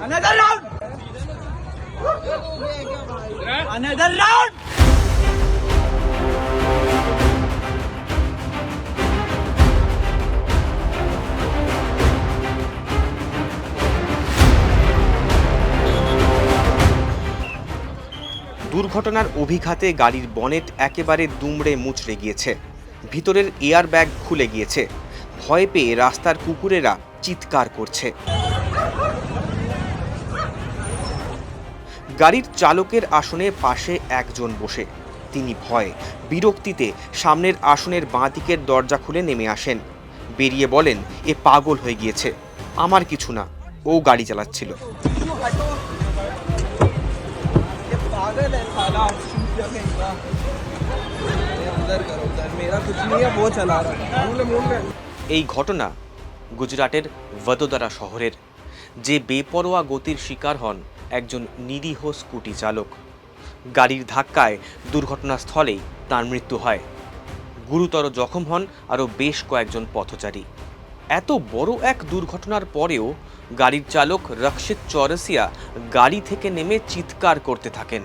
Another round! Another round! দুর্ঘটনার অভিঘাতে গাড়ির bonnet একেবারে দুমড়ে মুচড়ে গিয়েছে ভিতরের এয়ার ব্যাগ খুলে গিয়েছে ভয় পেয়ে রাস্তার কুকুরেরা চিৎকার করছে গাড়ির চালকের আসনে পাশে একজন বসে। তিনি ভয়ে বিরক্তিতে সামনের আসনের বাঁ দিকের দরজা খুলে নেমে আসেন। বেরিয়ে বলেন, এ পাগল হয়ে গিয়েছে। আমার কিছু না। ও গাড়ি চালাচ্ছিল। এই ঘটনা গুজরাটের ভদোদারা শহরের। যে বেপরোয়া গতির শিকার হন একজন নিরীহ স্কুটি চালক। গাড়ির ধাক্কায় দুর্ঘটনাস্থলেই তার মৃত্যু হয়। গুরুতর জখম হন আরও বেশ কয়েকজন পথচারী। এত বড় এক দুর্ঘটনার পরেও গাড়ির চালক রক্ষিত চরসিয়া গাড়ি থেকে নেমে চিৎকার করতে থাকেন।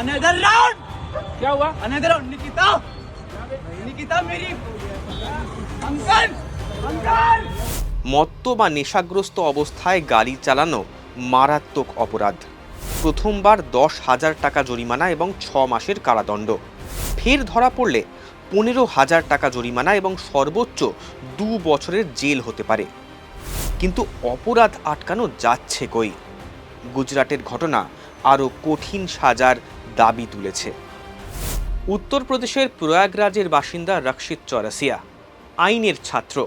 Another round! Another round! মত্ত বা নেশাগ্রস্ত অবস্থায় গাড়ি চালানো মারাত্মক অপরাধ। প্রথমবার দশ হাজার টাকা জরিমানা এবং ছ মাসের কারাদণ্ড। ফের ধরা পড়লে পনেরো হাজার টাকা জরিমানা এবং সর্বোচ্চ দু বছরের জেল হতে পারে। কিন্তু অপরাধ আটকানো যাচ্ছে কই? গুজরাটের ঘটনা আরও কঠিন সাজার দাবি তুলেছে। উত্তরপ্রদেশের প্রয়াগরাজের বাসিন্দা রক্ষিত চরাসিয়া আইনের ছাত্র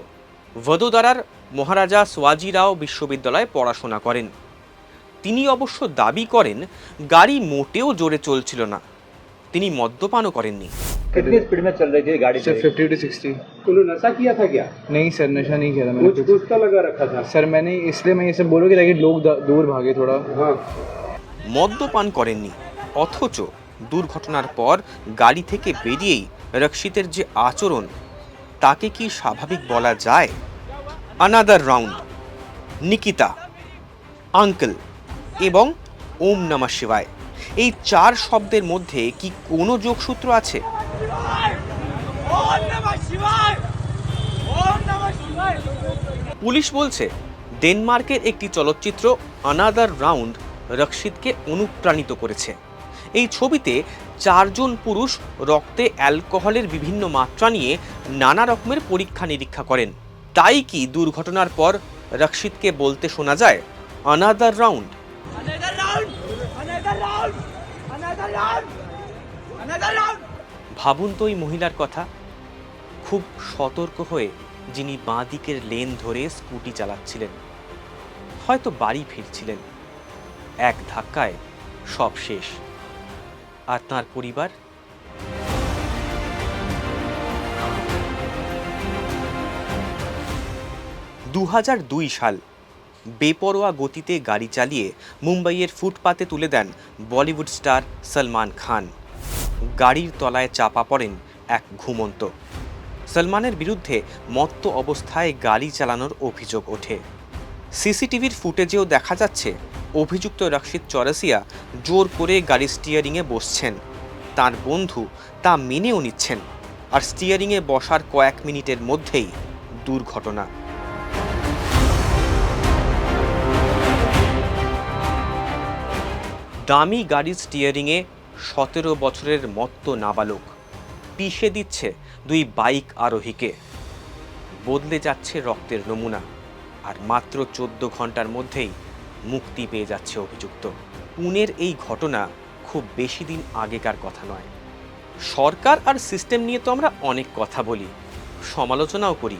ভদোদারার মহারাজা সোয়াজিরাও বিশ্ববিদ্যালয়ে পড়াশোনা করেন তিনি অবশ্য দাবি করেন গাড়ি মোটেও জোরে চলছিল না তিনি মদ্যপানও করেননি कितनी स्पीड में चल रही थी गाड़ी सर फिफ्टी टू सिक्सटी तूने नशा किया था क्या नहीं सर नशा नहीं किया था मैंने कुछ कुछ तो लगा रखा था सर मैंने इसलिए मैं ये सब बोलूँ कि ताकि लोग द- दूर भागे थोड़ा हाँ মদ্যপান করেননি অথচ দুর্ঘটনার পর গাড়ি থেকে বেরিয়েই রক্ষিতের যে আচরণ, তাকে কি স্বাভাবিক বলা যায়? আনাদার রাউন্ড নিকিতা, আঙ্কেল এবং ওম নামা শিবায়। এই চার শব্দের মধ্যে কি কোনো যোগসূত্র আছে? পুলিশ বলছে, ডেনমার্কের একটি চলচ্চিত্র আনাদার রাউন্ড রক্ষিতকে অনুপ্রাণিত করেছে। এই ছবিতে চারজন পুরুষ রক্তে অ্যালকোহলের বিভিন্ন মাত্রা নিয়ে নানা রকমের পরীক্ষা নিরীক্ষা করেন। তাই কি দুর্ঘটনার পর রক্ষিতকে বলতে শোনা যায়? Another round! ভাবুন তো ওই মহিলার কথা। খুব সতর্ক হয়ে যিনি বাঁ দিকের লেন ধরে স্কুটি চালাচ্ছিলেন হয়তো বাড়ি ফিরছিলেন। এক ধাক্কায় সব শেষ। আর তার পরিবার। দু দুই সাল, বেপরোয়া গতিতে গাড়ি চালিয়ে মুম্বাইয়ের ফুটপাতে তুলে দেন বলিউড স্টার সলমান খান। গাড়ির তলায় চাপা পড়েন এক ঘুমন্ত। সলমানের বিরুদ্ধে মত্ত অবস্থায় গাড়ি চালানোর অভিযোগ ওঠে। সিসিটিভির ফুটেজেও দেখা যাচ্ছে, অভিযুক্ত রক্ষিত চরাসিয়া জোর করে গাড়ির স্টিয়ারিংয়ে বসছেন। তার বন্ধু তা মেনেও নিচ্ছেন আর স্টিয়ারিংয়ে বসার কয়েক মিনিটের মধ্যেই দুর্ঘটনা। দামি গাড়ির স্টিয়ারিংয়ে সতেরো বছরের মত্ত নাবালক পিষে দিচ্ছে দুই বাইক আরোহীকে। বদলে যাচ্ছে রক্তের নমুনা। আর মাত্র চোদ্দ ঘণ্টার মধ্যেই মুক্তি পেয়ে যাচ্ছে অভিযুক্ত। পুনের এই ঘটনা খুব বেশি দিন আগেকার কথা নয়। সরকার আর সিস্টেম নিয়ে তো আমরা অনেক কথা বলি, সমালোচনাও করি,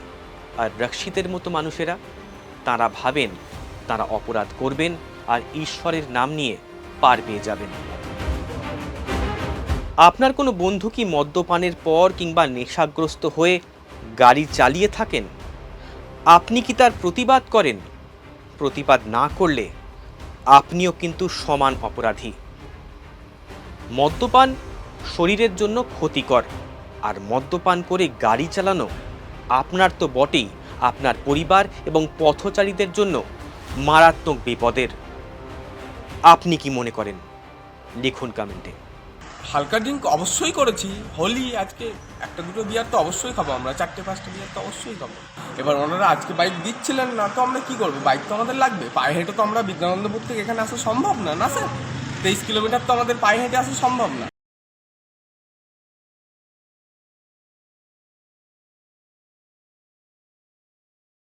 আর রক্ষিতের মতো মানুষেরা, তারা ভাবেন, তারা অপরাধ করবেন আর ঈশ্বরের নাম নিয়ে পার পেয়ে যাবেন। আপনার কোনো বন্ধু কি মদ্যপানের পর কিংবা নেশাগ্রস্ত হয়ে গাড়ি চালিয়ে থাকেন? আপনি কি তার প্রতিবাদ করেন? প্রতিবাদ না করলে আপনিও কিন্তু সমান অপরাধী। মদ্যপান শরীরের জন্য ক্ষতিকর আর মদ্যপান করে গাড়ি চালানো আপনার তো বটেই, আপনার পরিবার এবং পথচারীদের জন্য মারাত্মক বিপদের। আপনি কি মনে করেন? লিখুন কমেন্টে। হালকা ড্রিঙ্ক অবশ্যই করেছি। হোলি আজকে একটা দুটো বিয়ার তো অবশ্যই খাব আমরা, চারটে পাঁচটা বিয়ার তো অবশ্যই খাব। এবার ওনারা আজকে বাইক দিচ্ছিলেন না, তো আমরা কি করব? বাইক তো আমাদের লাগবে। পায়ে হেঁটে তো আমরা বিদ্যানন্দপুর থেকে এখানে আসা সম্ভব না না স্যার তেইশ কিলোমিটার তো আমাদের পায়ে হেঁটে আসা সম্ভব না।